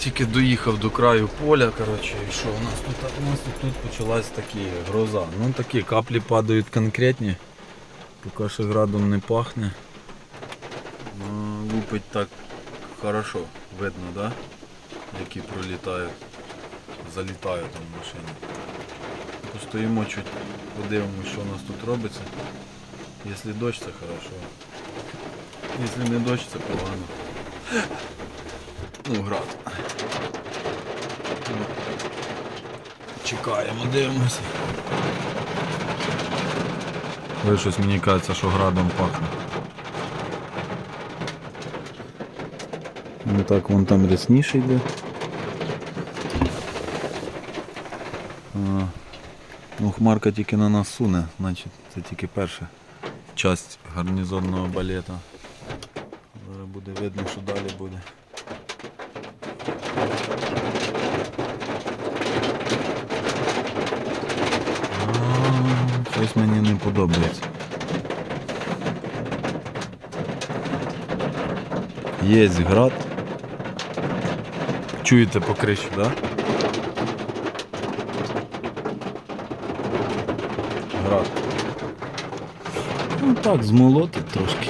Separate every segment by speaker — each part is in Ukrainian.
Speaker 1: Тільки доїхав до краю поля, коротше, і що у нас тут? У нас тут почалась такі гроза. Ну такі каплі падають конкретні. Поки що градом не пахне. Ну, лупить так хорошо, видно, да? Які пролітають, залітають там в. Постоїмо чуть, подивимось, що у нас тут робиться. Якщо дощ, це хорошо. Якщо не дощ, це погано. Ну, град. Чекаємо, дивимося. Ви щось мені кажеться, що градом пахне. Ну так, вон там рясніше йде. Ну, хмарка тільки на нас суне, значить це тільки перша часть гарнізонного балета. Зараз буде видно, що далі буде. Щось мені не подобається. Є град. Чуєте по криші, так? Да? Град. Ну так, змолотить трошки.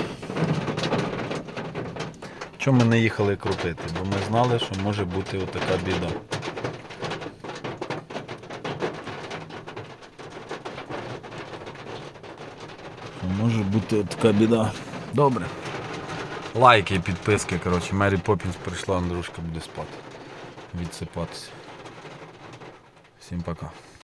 Speaker 1: Чому ми не їхали крутити? Бо ми знали, що може бути отака біда. Може бути така біда. Добре. Лайки і підписки, коротше, Мері Поппінс прийшла, Андрушка буде спати. Відсипатися. Всім пока.